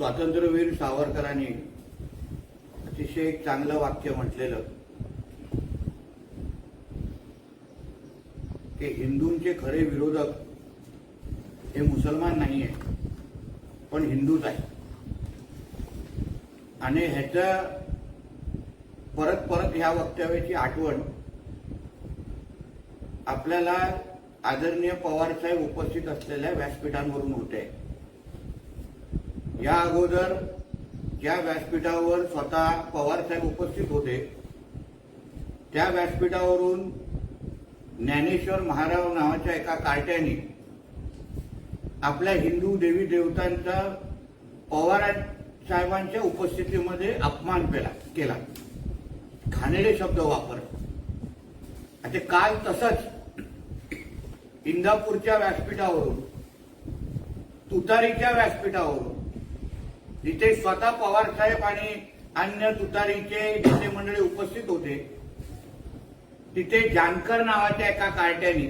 स्वातंत्र्यवीर सावरकरांनी अतिशय एक चांगलं वाक्य म्हटलेलं. की हिंदूंचे खरे विरोधक हे मुसलमान नाही आहे पण हिंदूच आहे आणि ह्याच्या परत परत ह्या वक्तव्याची आठवण आपल्याला आदरणीय पवार साहेब उपस्थित असलेल्या व्यासपीठांवरून होते. या अगोदर ज्या व्यासपीठावर स्वतः पवार साहेब उपस्थित होते त्या व्यासपीठावरून ज्ञानेश्वर महाराव नावाच्या एका कार्ट्याने आपल्या हिंदू देवी देवतांचा पवार साहेबांच्या उपस्थितीमध्ये अपमान केला केला. घाणेरडे शब्द वापर. आता काल तसंच इंदापूरच्या व्यासपीठावरून तुतारीच्या व्यासपीठावरून इथे स्वतः पवार साहेब आणि अन्य तुतारीचे नेते मंडळी उपस्थित होते. तिथे जानकर नावाच्या एका कार्ट्याने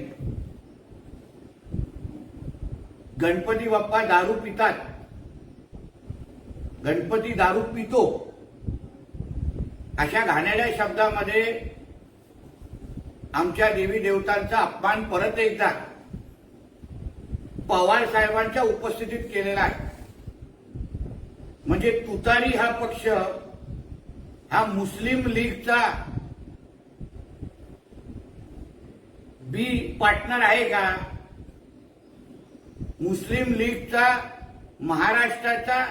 गणपती बाप्पा दारू पितात. गणपती दारू पितो. अशा घाणेरड्या शब्दामध्ये आमच्या देवी देवतांचा अपमान परत एकदा पवार साहेबांच्या उपस्थितीत केलेला आहे. म्हणजे तुतारी हा पक्ष हा मुस्लिम लीगचा बी पार्टनर आहे का? मुस्लिम लीगचा महाराष्ट्राचा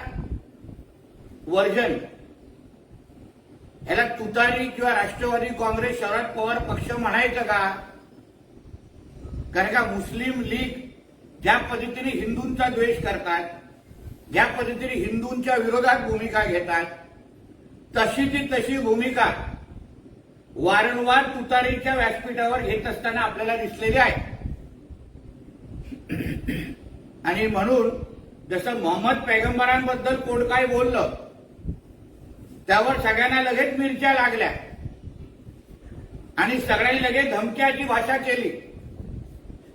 वर्जन. याला तुतारी किंवा राष्ट्रवादी काँग्रेस शरद पवार पक्ष म्हणायचं का? कारण का मुस्लिम लीग ज्या पद्धतीने हिंदूंचा द्वेष करतात ज्या पद्धतीने हिंदूंच्या विरोधात भूमिका घेतात तशी ती तशी भूमिका वारंवार तुतारीच्या व्यासपीठावर घेत असताना आपल्याला दिसलेली आहे. आणि म्हणून जसं मोहम्मद पैगंबरांबद्दल कोण काय बोललं त्यावर सगळ्यांना लगेच मिरच्या लागल्या. आणि सगळ्यांनी लगेच धमक्याची भाषा केली.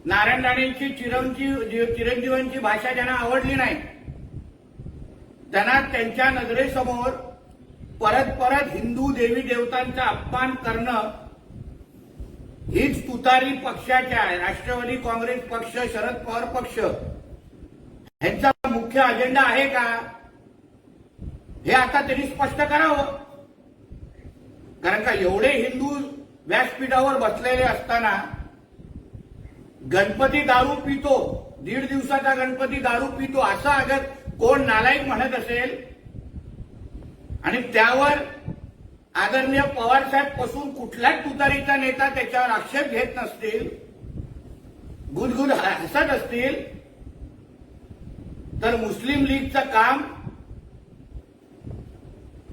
नारायण राणेंची चिरंजीव चिरंजीवांची भाषा ज्यांना आवडली नाही त्यांना त्यांच्या नजरेसमोर परत परत हिंदू देवी देवतांचा अपमान करणं हीच तुतारी पक्षाच्या राष्ट्रवादी काँग्रेस पक्ष शरद पवार पक्ष. ह्यांचा मुख्य अजेंडा आहे का? हे आता त्यांनी स्पष्ट करावं. कारण का एवढे हिंदू व्यासपीठावर बसलेले असताना गणपती दारू पितो दीड दिवसाचा गणपती दारू पितो असं अगर कोण नालायक म्हणत असेल आणि त्यावर आदरणीय पवारसाहेबपासून कुठलाच तुतारीचा नेता त्याच्यावर आक्षेप घेत नसतील गुदगुद हसत असतील तर मुस्लिम लीगचं काम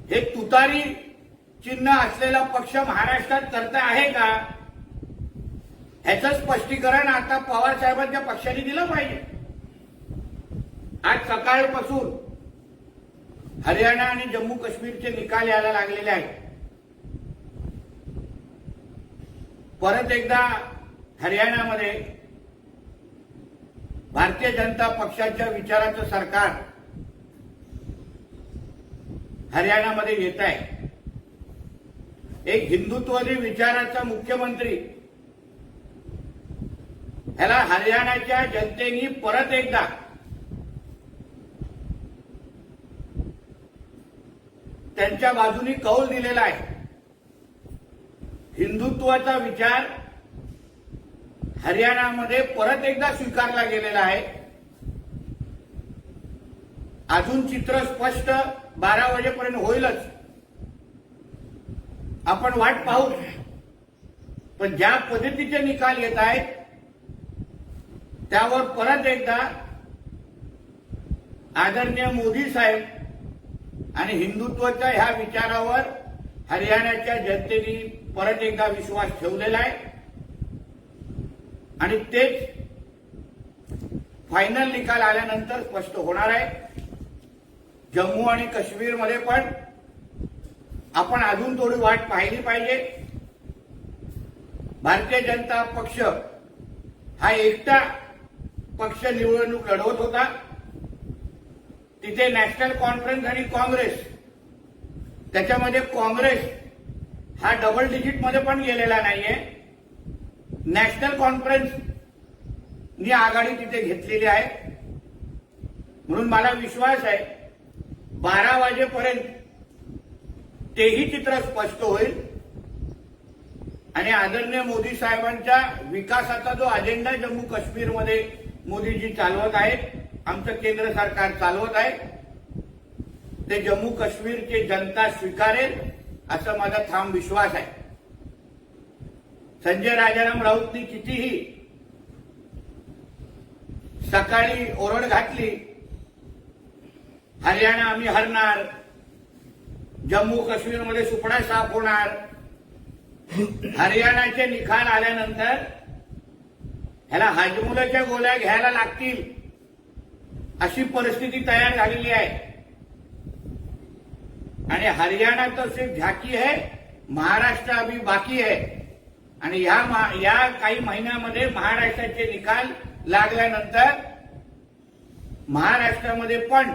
हे तुतारी चिन्ह असलेला पक्ष महाराष्ट्रात करता आहे का? ह्याचं स्पष्टीकरण आता पवार साहेबांच्या पक्षाने दिलं पाहिजे. आज सकाळपासून हरियाणा आणि जम्मू काश्मीरचे निकाल यायला लागलेले आहेत. परत एकदा हरियाणामध्ये भारतीय जनता पक्षाच्या विचाराचं सरकार हरियाणामध्ये येत आहे. एक हिंदुत्ववादी विचाराचा मुख्यमंत्री ह्याला हरियाणाच्या जनतेनी परत एकदा त्यांच्या बाजूनी कौल दिलेला आहे. हिंदुत्वाचा विचार हरियाणामध्ये परत एकदा स्वीकारला गेलेला आहे. अजून चित्र स्पष्ट बारा वाजेपर्यंत होईलच. आपण वाट पाहू. पण ज्या पद्धतीचे निकाल येत आहेत त्यावर परत एकदा आदरणीय मोदी साहेब आणि हिंदुत्वाच्या ह्या विचारावर हरियाणाच्या जनतेने परत एकदा विश्वास ठेवलेला आहे. आणि तेच फायनल निकाल आल्यानंतर स्पष्ट होणार आहे. जम्मू आणि काश्मीरमध्ये पण आपण अजून थोडी वाट पाहिली पाहिजे. भारतीय जनता पक्ष हा एकटा पक्ष निवडणूक लढवत होता. तिथे नॅशनल कॉन्फरन्स आणि काँग्रेस. त्याच्यामध्ये काँग्रेस हा डबल डिजिटमध्ये पण गेलेला नाहीये. नॅशनल कॉन्फरन्स नी आघाडी तिथे घेतलेली आहे. म्हणून मला विश्वास आहे बारा वाजेपर्यंत तेही चित्र स्पष्ट होईल. आणि आदरणीय मोदी साहेबांच्या विकासाचा जो अजेंडा जम्मू काश्मीरमध्ये मोदीजी चालवत आहेत आमचं केंद्र सरकार चालवत आहे. ते जम्मू काश्मीरची जनता स्वीकारेल असा माझा ठाम विश्वास आहे. संजय राजाराम राऊतनी कितीही सकाळी ओरड घातली हरियाणा आम्ही हरणार जम्मू काश्मीरमध्ये सुपडा साफ होणार हरियाणाचे निकाल आल्यानंतर ह्याला हाजमुलाच्या गोळ्या घ्यायला लागतील. अशी परिस्थिती तयार झालेली आहे. आणि हरियाणा तर सिर्फ झाकी आहे महाराष्ट्र अभी बाकी आहे. आणि या या काही महिन्यामध्ये महाराष्ट्राचे निकाल लागल्यानंतर महाराष्ट्रामध्ये पण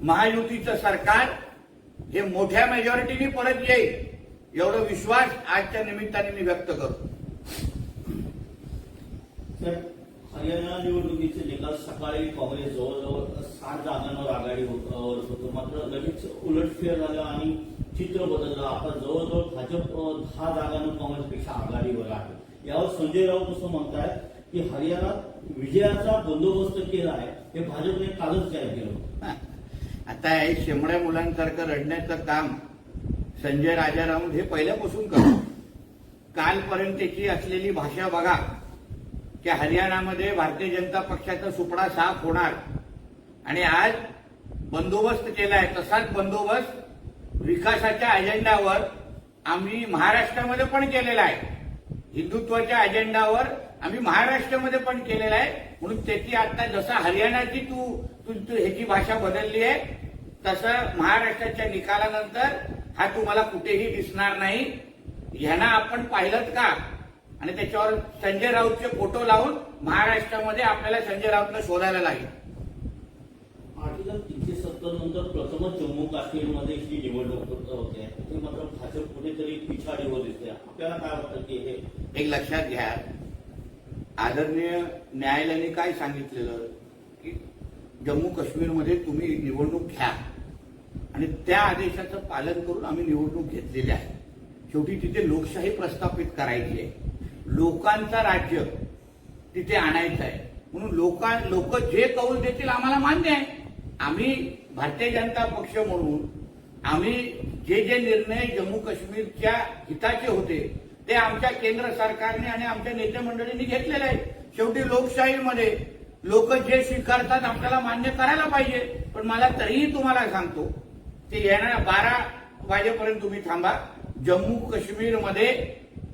महायुतीचं सरकार हे मोठ्या मेजॉरिटीने परत येईल एवढा विश्वास आजच्या निमित्ताने मी व्यक्त करतो. तर हरियाणा निवडणुकीचे निकाल सकाळी काँग्रेस जवळजवळ सात जागांवर आघाडी होत मात्र लगेच उलटफेर झालं आणि चित्र बदललं. आता जवळजवळ भाजप दहा जागांवर काँग्रेसपेक्षा आघाडीवर आहे. यावर संजय राऊत असं म्हणतायत की हरियाणात विजयाचा बंदोबस्त केला आहे. हे भाजपने कालच जाहीर केलं आता हे शेमड्या मुलांसारखं रडण्याचं काम संजय राजाराम हे पहिल्यापासून करतो कालपर्यंतची असलेली भाषा बघा. की हरियाणामध्ये भारतीय जनता पक्षाचा सुपडा साफ होणार. आणि आज बंदोबस्त केलाय. तसाच बंदोबस्त विकासाच्या अजेंडावर आम्ही महाराष्ट्रामध्ये पण केलेला आहे. हिंदुत्वाच्या अजेंडावर आम्ही महाराष्ट्रामध्ये पण केलेला आहे. म्हणून त्याची आता जसं हरियाणाची तू तू तू ह्याची भाषा बदलली आहे तसं महाराष्ट्राच्या निकालानंतर हा तुम्हाला कुठेही दिसणार नाही. ह्यांना आपण पाहिलं का? आणि त्याच्यावर संजय राऊतचे फोटो लावून महाराष्ट्रामध्ये आपल्याला संजय राऊतला शोधायला लागेल. आर्टिकल तीनशे सत्तर नंतर प्रथमच जम्मू काश्मीरमध्ये ही निवडणूक होत- होते. ते मात्र भाजप कुठेतरी पिछाडीवर दिसते आपल्याला काय वाटतं की हे एक लक्षात घ्या. आदरणीय न्यायालयाने काय सांगितलेलं? की जम्मू काश्मीरमध्ये तुम्ही निवडणूक घ्या. आणि त्या आदेशाचं पालन करून आम्ही निवडणूक घेतलेली आहे. शेवटी तिथे लोकशाही प्रस्थापित करायची आहे. लोकांचा राज्य तिथे आणायचं आहे. म्हणून लोकां लोक जे कौल देतील आम्हाला मान्य आहे. आम्ही भारतीय जनता पक्ष म्हणून आम्ही जे जे निर्णय जम्मू काश्मीरच्या हिताचे होते ते आमच्या केंद्र सरकारने आणि आमच्या नेते मंडळींनी घेतलेले आहेत. शेवटी लोकशाहीमध्ये लोक जे स्वीकारतात आपल्याला मान्य करायला पाहिजे. पण मला तरीही तुम्हाला सांगतो ते येणाऱ्या बारा वाजेपर्यंत तुम्ही थांबा. जम्मू काश्मीरमध्ये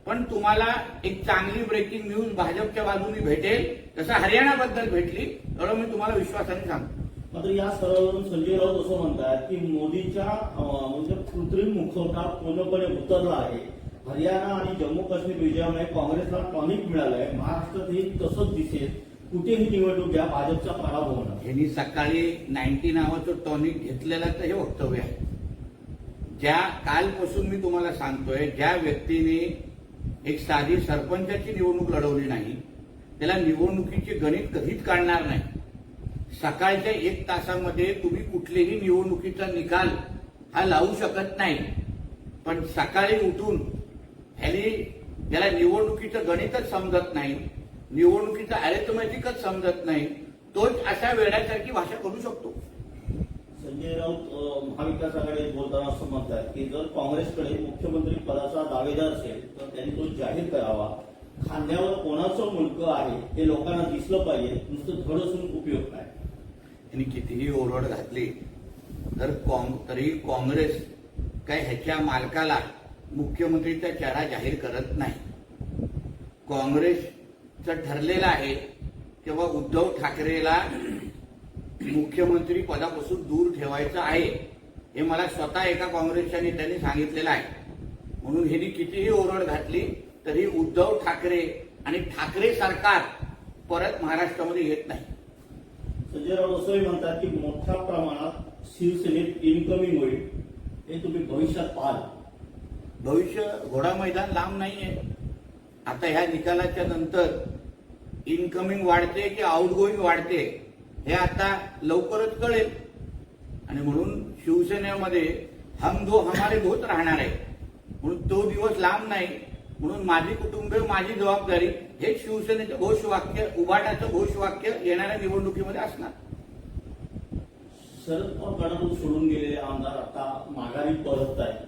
पण तुम्हाला एक चांगली ब्रेकिंग न्यूज भाजपच्या बाजूने भेटेल. तसं हरियाणाबद्दल भेटली एवढं मी तुम्हाला विश्वासाने सांगतो. मात्र या स्तरावरून संजय राऊत असं म्हणतात की मोदीच्या म्हणजे कृत्रिम मुखवटा पूर्णपणे उतरला आहे. हरियाणा आणि जम्मू काश्मीर विजयामुळे काँग्रेसला टॉनिक मिळालंय. महाराष्ट्रातही तसंच दिसेल. कुठेही निवडणूक घ्या भाजपचा पराभव होणार. यांनी सकाळी नाईन्टी नावाचं टॉनिक घेतलेलं तर हे वक्तव्य आहे. ज्या कालपासून मी तुम्हाला सांगतोय ज्या व्यक्तीने एक साधी सरपंचाची निवडणूक लढवली नाही त्याला निवडणुकीचे गणित कधीच काढणार नाही. सकाळच्या एक तासामध्ये तुम्ही कुठलेही निवडणुकीचा निकाल हा लावू शकत नाही. पण सकाळी उठून ह्यानी त्याला निवडणुकीचं गणितच समजत नाही निवडणुकीचं अरेथमॅटिकच समजत नाही तोच अशा वेळासारखी भाषा करू शकतो. संजय राऊत महाविकास आघाडीत बोलताना असं म्हणतात की जर काँग्रेसकडे मुख्यमंत्री पदाचा दावेदार असेल तर त्यांनी तो जाहीर करावा. खांद्यावर कोणाचं मुलकं आहे हे लोकांना दिसलं पाहिजे. नुसतं धड असून उपयोग काय? यांनी कितीही ओरड घातली तर तरी काँग्रेस काय ह्याच्या मालकाला मुख्यमंत्रीचा चेहरा जाहीर करत नाही. काँग्रेसचं ठरलेलं आहे तेव्हा उद्धव ठाकरेला मुख्यमंत्री पदापासून दूर ठेवायचं आहे हे मला स्वतः एका काँग्रेसच्या नेत्यांनी सांगितलेलं आहे. म्हणून ह्यांनी कितीही ओरड घातली तरी उद्धव ठाकरे आणि ठाकरे सरकार परत महाराष्ट्रामध्ये येत नाही. संजय राऊत असंही म्हणतात की मोठ्या प्रमाणात शिवसेनेत इन्कमिंग होईल हे तुम्ही भविष्यात पाहाल. भविष्य घोडा मैदान लांब नाहीये. आता ह्या निकालाच्या नंतर इनकमिंग वाढते की आउटगोईंग वाढते? हे आता लवकरच कळेल. आणि म्हणून शिवसेनेमध्ये हम दो हमारे दोत राहणार आहे. म्हणून तो दिवस लांब नाही. म्हणून माझी कुटुंब माझी जबाबदारी हे शिवसेनेचं घोषवाक्य उबाटाचं घोषवाक्य येणाऱ्या निवडणुकीमध्ये असणार. शरद पवार गटातून सोडून गेलेले आमदार आता माघारी परत आहेत.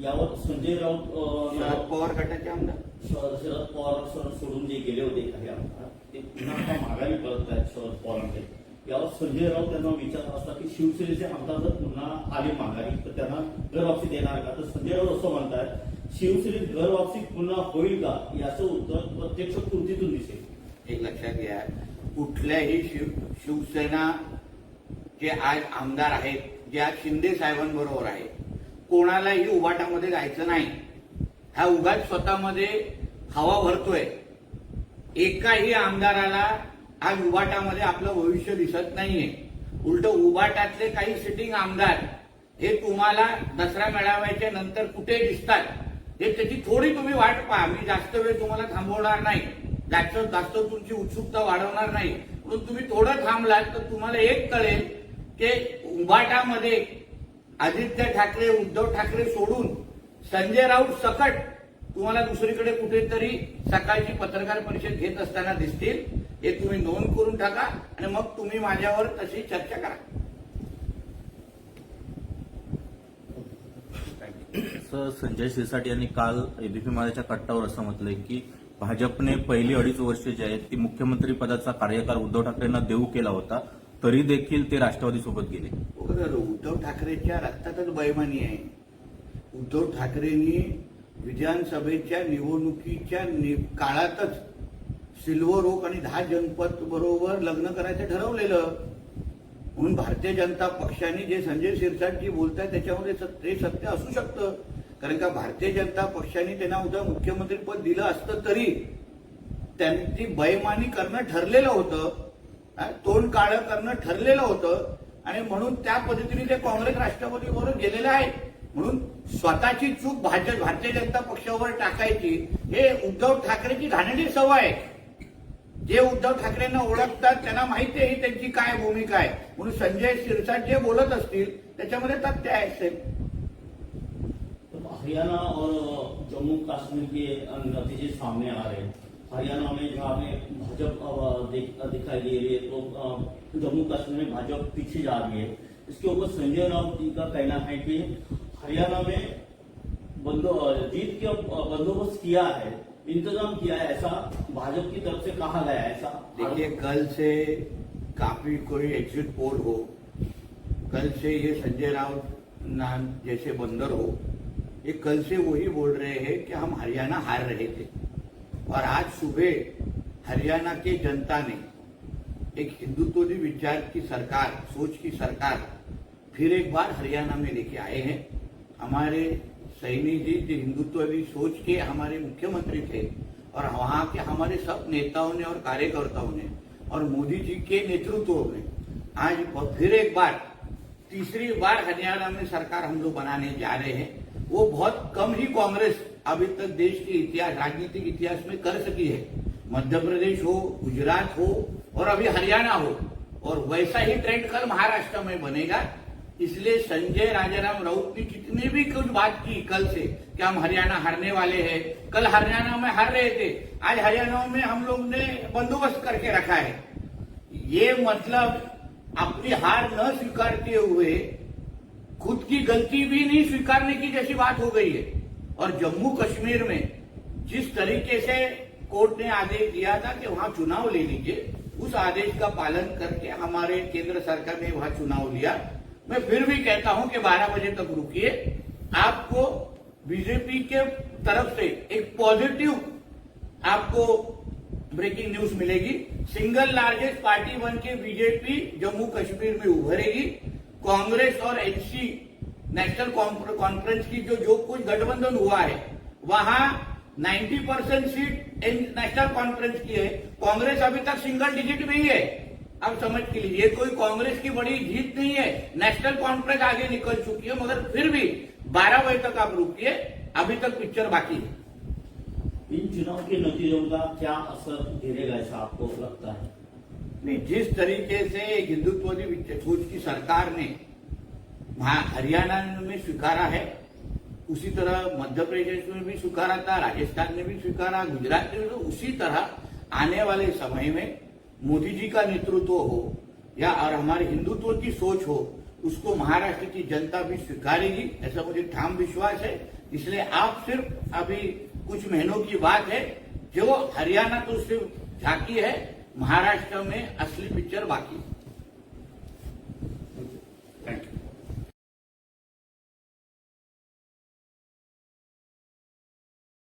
यावर संजय राऊत शरद पवार गटाचे आमदार. शरद पवार सर सोडून जे गेले होते काही आमदार ते पुन्हा आता माघारी परत आहेत शरद पवारांकडे. यावर संजय राऊत त्यांना विचारत असतात की शिवसेनेचे आमदार जर पुन्हा आले माघारी तर त्यांना घरवापसी देणार का? तर संजय राऊत असं म्हणतात शिवसेनेत घरवापसी पुन्हा होईल का? याचं उत्तर प्रत्यक्ष कृतीतून दिसेल. एक लक्षात घ्या कुठल्याही शिव शिवसेना जे आज आमदार आहेत जे आज शिंदे साहेबांबरोबर आहे कोणालाही उभाटामध्ये जायचं नाही. हा उगाच स्वतःमध्ये हवा भरतोय. एकाही आमदाराला हा उभाटामध्ये आपलं भविष्य दिसत नाहीये. उलट उभाटातले काही सिटिंग आमदार हे तुम्हाला दसरा मेळाव्याच्या नंतर कुठे दिसतात? हे त्याची थोडी तुम्ही वाट पहा. मी जास्त वेळ तुम्हाला थांबवणार नाही. जास्त जास्त तुमची उत्सुकता वाढवणार नाही. म्हणून तुम्ही थोडं थांबलात तर तुम्हाला एक कळेल की उभाटामध्ये आदित्य ठाकरे उद्धव ठाकरे सोडून संजय राऊत सकट तुम्हाला दुसरीकडे कुठेतरी सकाळची पत्रकार परिषद घेत असताना दिसतील. हे तुम्ही नोंद करून टाका आणि मग तुम्ही माझ्यावर तशी चर्चा करा. सर संजय शिरसाट यांनी काल एबीपी माझ्याच्या कट्टावर असं म्हटलंय की भाजपने पहिली अडीच वर्ष जे आहेत ती मुख्यमंत्री पदाचा कार्यकाळ उद्धव ठाकरेंना देऊ केला होता तरी देखील ते राष्ट्रवादीसोबत गेले. बरं, उद्धव ठाकरेच्या रक्तातच बैमानी आहे. उद्धव ठाकरेंनी विधानसभेच्या निवडणुकीच्या नि- काळातच सिल्वर ओक आणि दहा जनपद बरोबर लग्न करायचं ठरवलेलं. म्हणून भारतीय जनता पक्षाने जे संजय शिरसाटजी बोलताय त्याच्यामध्ये ते सत्य असू शकतं. कारण का भारतीय जनता पक्षाने त्यांना उद्या मुख्यमंत्रीपद दिलं असतं तरी त्यांची बैमानी करणं ठरलेलं होतं. तोंड काळं करणं ठरलेलं होतं. आणि म्हणून त्या पद्धतीने ते काँग्रेस राष्ट्रवादी गेलेले आहेत. म्हणून स्वतःची चूक भाजप भारतीय जनता पक्षावर टाकायची हे उद्धव ठाकरेची घाणेरी सवय आहे. जे उद्धव ठाकरेंना ओळखतात त्यांना माहिती आहे ही त्यांची काय भूमिका आहे. म्हणून संजय शिरसाट जे बोलत असतील त्याच्यामध्ये तथ्य आहे असेल हरियाणा और जम्मू कश्मीर के नतीजे सामने आ रहे हैं। हरियाणा में जहाँ में भाजपा दिखाई दे रही है तो जम्मू कश्मीर में भाजपा पीछे जा रही है। इसके ऊपर संजय राउत जी का कहना है कि हरियाणा में बंदो, जीत के बंदोबस्त किया है, इंतज़ाम किया है, ऐसा भाजपा की तरफ़ से कहा गया है, ऐसा। देखिए, कल से काफ़ी कोई एग्जिट पोल हो। कल से ये संजय राउत नाम जैसे बंदर हो, ये कल से वही बोल रहे हैं कि हम हरियाणा हार रहे थे। और आज सुबह हरियाणा के जनता ने एक हिंदुत्ववादी विचार की सरकार, सोच की सरकार फिर एक बार हरियाणा में लेके आए हैं। हमारे सैनी जी जो हिंदुत्ववादी सोच के हमारे मुख्यमंत्री थे और वहाँ के हमारे सब नेताओं ने और कार्यकर्ताओं ने और मोदी जी के नेतृत्व में आज फिर एक बार, तीसरी बार हरियाणा में सरकार हम लोग बनाने जा रहे हैं। वो बहुत कम ही कांग्रेस अभी तक देश के इतिहास, राजनीतिक इतिहास में कर सकी है। मध्य प्रदेश हो, गुजरात हो और अभी हरियाणा हो और वैसा ही ट्रेंड कल महाराष्ट्र में बनेगा। इसलिए संजय, राजाराम राउत ने जितने भी कुछ बात की कल से कि हम हरियाणा हारने वाले हैं। कल हरियाणा में हार रहे थे। आज हरियाणा में हम लोग ने बंदोबस्त करके रखा है। ये मतलब अपनी हार न स्वीकारते हुए खुद की गलती भी नहीं स्वीकारने की जैसी बात हो गई है। और जम्मू कश्मीर में जिस तरीके से कोर्ट ने आदेश दिया था कि वहाँ चुनाव ले लीजिए, उस आदेश का पालन करके हमारे केंद्र सरकार ने वहाँ चुनाव लिया। मैं फिर भी कहता हूँ कि 12 बजे तक रुकिए। आपको बीजेपी के तरफ़ से एक पॉजिटिव आपको ब्रेकिंग न्यूज़ मिलेगी। सिंगल लार्जेस्ट पार्टी बन के बीजेपी जम्मू कश्मीर में उभरेगी। कांग्रेस और एनसी नेशनल कॉन्फ्रेंस की जो जो कुछ गठबंधन हुआ है, वहाँ 90 परसेंट सीट नेशनल कॉन्फ्रेंस की है। कांग्रेस अभी तक सिंगल डिजिट में ही है। आप समझ के लीजिए कोई कांग्रेस की बड़ी जीत नहीं है। नेशनल कॉन्फ्रेंस आगे निकल चुकी है मगर फिर भी 12 बजे तक आप रुकिए अभी तक पिक्चर बाकी है। इन चुनाव के नतीजों का क्या असर गिरेगा ऐसा आपको लगता है? नहीं जिस तरीके से हिंदुत्ववादी सोच की सरकार ने हरियाणा में स्वीकारा है उसी तरह मध्य प्रदेश में भी स्वीकारा था राजस्थान में भी स्वीकारा गुजरात में भी तो उसी तरह आने वाले समय में मोदी जी का नेतृत्व हो या और हमारे हिंदुत्व की सोच हो, उसको महाराष्ट्र की जनता भी स्वीकारेगी, ऐसा मुझे ठाम विश्वास है। इसलिए आप सिर्फ़ अभी कुछ महीनों की बात है, जो हरियाणा तो सिर्फ़ झांकी है, महाराष्ट्र में असली पिक्चर बाकी है।